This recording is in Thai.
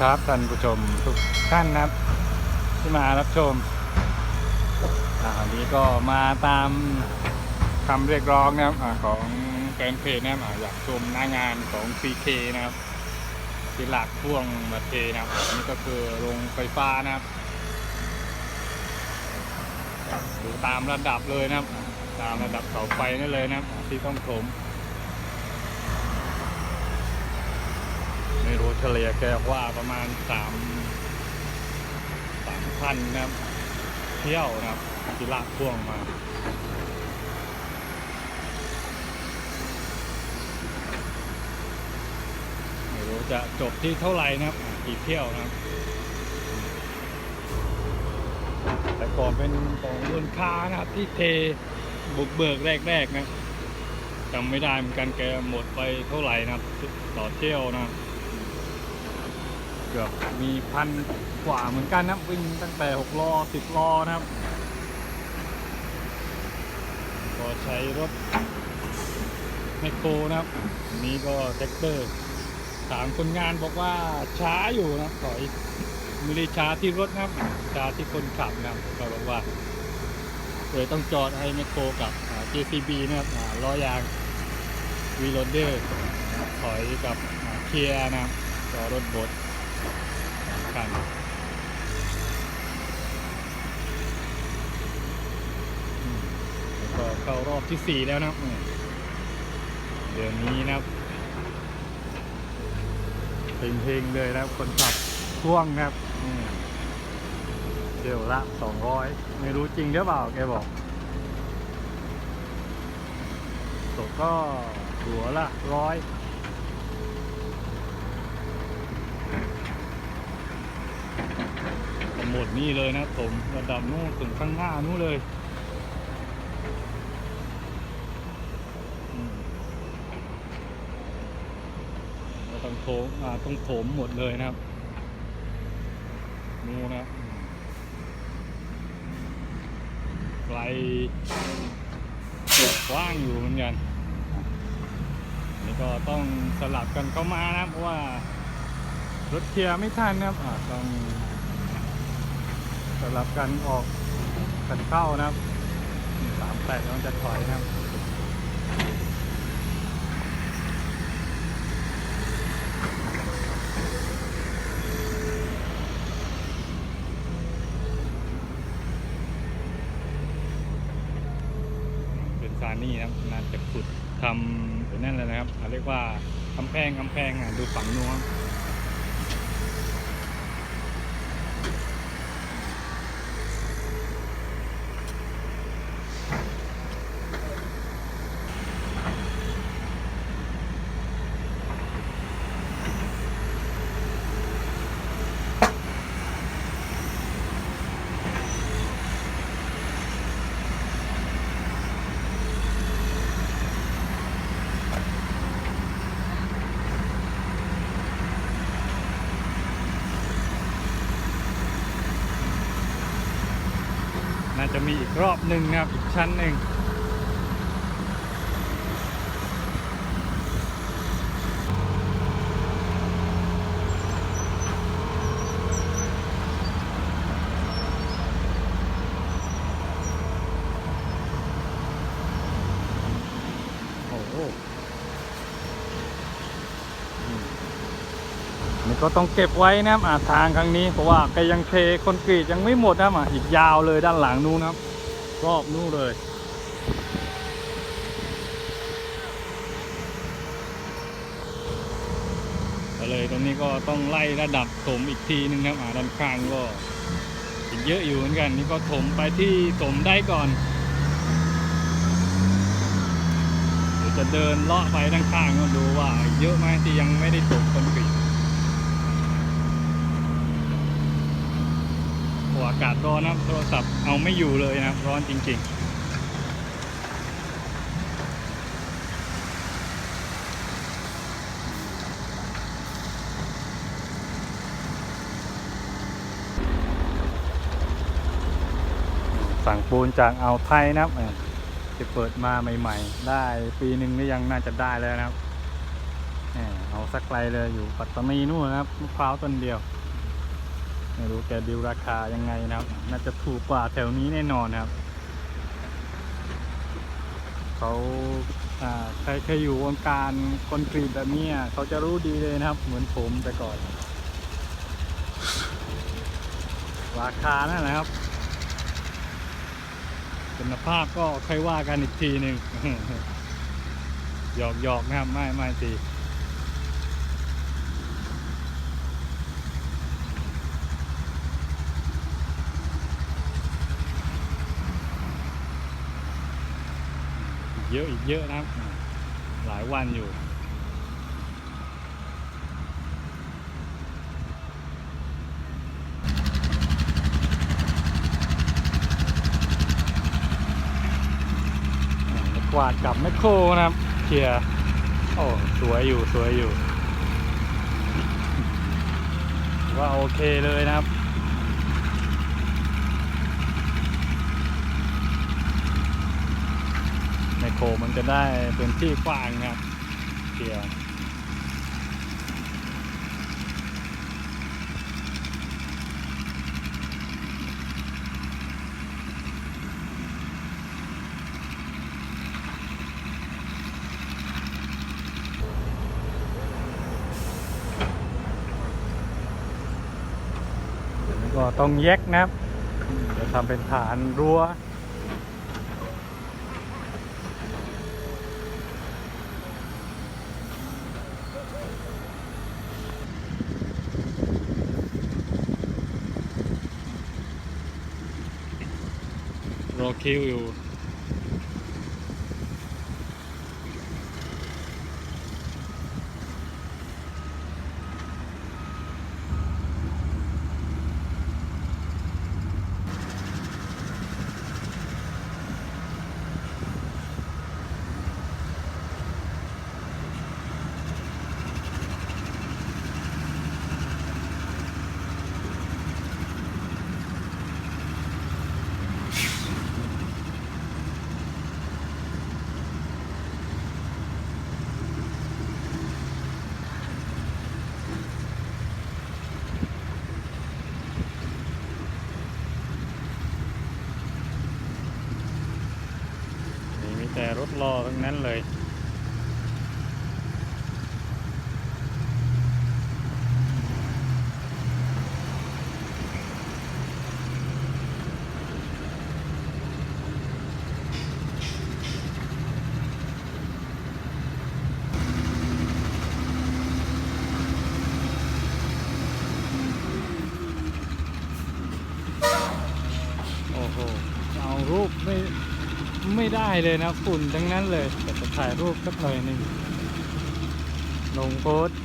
ครับท่านผู้ชมทุกท่านนะครับ ที่มารับชมอ่าวันนี้ก็มาตามคำเรียกร้องนะครับอของแฟนเพจนะครับอยากชมหน้างานของ CK นะครับที่หลักพ่วงมาเทนะครับอันนี่ก็คือโรงไฟฟ้านะครับดูตามระดับเลยนะครับ ตามระดับเสาไฟนั่นเลยนะครับที่ต้องถม ไม่รู้ เฉลี่ยแกว่าประมาณสามสามพันนะครับ เที่ยวนะครับที่ลากพ่วงมาไม่รู้จะจบที่เท่าไหร่นะครับกี่เที่ยวนะครับ แต่ก่อนเป็นของรุ่นค้านะครับที่เทบุกเบิกแรก ๆ นะจำไม่ได้เหมือนกันแกหมดไปเท่าไหร่นะครับ ต่อเที่ยวนะครับ กือบมีพันกว่าเหมือนกันนะวิ่งตั้งแต่หกล้อสิบล้อนะครับ ก็ใช้รถไมโครนะครับนี้ก็แท็กเตอร์ถามคนงานบอกว่าช้าอยู่นะถอยไม่ได้ช้าที่รถนะครับช้าที่คนขับนะครับก็บอกว่าเลยต้องจอดให้ไมโครกับ JCB นะครับอ่าล้อยางวีโรเดอร์ถอยกับเคลียร์นะครับต่อรถบด กันแล้วก็เข้ารอบที่สี่แล้วนะเดือนนี้นะครับเพลงๆเลยนะครับคนขับพ่วงนะครับเที่ยวละสองร้อยไม่รู้จริงหรือเปล่าแกบอกตกก็หัวละร้อย หมดนี่เลยนะผมระดับนู้นถึงข้างหน้านู้นเลยเราต้องโถมอ่ต้องโถมหมดเลยนะครับนู้นนะไกลกว้างอยู่เหมือนกันนี่ก็ต้องสลับกันเข้ามานะเพราะว่ารถเคลียร์ไม่ทันนะครับต้อง สำหรับการออกกันเข้านะครับสามแปดมันจะถอยนะครับเป็นซานี่นะครับน่าจะขุดทำเป็นนั่นเลยนะครับเขาเรียกว่ากำแพงกำแพงอะดูฝังนู้น จะมีอีกรอบหนึ่งนะครับอีกชั้นหนึ่งโอ้โหอืมนี่ ก็ต้องเก็บไว้นะครับอ่าทางครั้งนี้เพราะว่าแกยังเทคอนกรีตยังไม่หมดนะครับอีกยาวเลยด้านหลังนู้นครับรอบนู้นเลยก็เลยตรงนี้ก็ต้องไล่ระดับถมอีกทีนึงครับอ่าด้านข้างก็อีกเยอะอยู่เหมือนกันนี่ก็ถมไปที่ถมได้ก่อนเดี๋ยวจะเดินเลาะไปด้านข้างก็ดูว่าเยอะไหมที่ยังไม่ได้ถมคอนกรีต โอ้อากาศร้อนนะโทรศัพท์เอาไม่อยู่เลยนะร้อนจริง ๆสั่งปูนจากเอาไทยนะครับเออที่เปิดมาใหม่ ๆ ได้ปีหนึ่งนี่ยังน่าจะได้แล้วนะครับเอาสักไกลเลยอยู่ปัตตานีนู่นนะครับมะพร้าวต้นเดียว ไม่รู้แกดิวราคายังไงนะครับ น่าจะถูกกว่าแถวนี้แน่นอนครับ เขาใครเคยอยู่วงการคอนกรีตแบบนี้เขาจะรู้ดีเลยนะครับ เหมือนผมแต่ก่อน ราคานั่นแหละครับคุณภาพก็ค่อยว่ากันอีกทีหนึ่งหยอกหยอกนะครับไม่ไม่ตี เยอะอีกเยอะนะครับหลายวันอยู่ กวาดกับแมคโครนะครับเคลียโอ้สวยอยู่สวยอยู่ ว่าโอเคเลยนะครับ แมค โคมันจะได้เป็นที่กว้างนะครับเคลียวก็ต้องแยกนะครับจะทำเป็นฐานรั้ว อคิวอยู่ อทั้งนั้นเลย โอ้โห เอารูปไม่ ไม่ได้เลยนะฝุ่นทั้งนั้นเลยแต่จะถ่ายรูปสักหน่อยหนึ่งลงโพสต์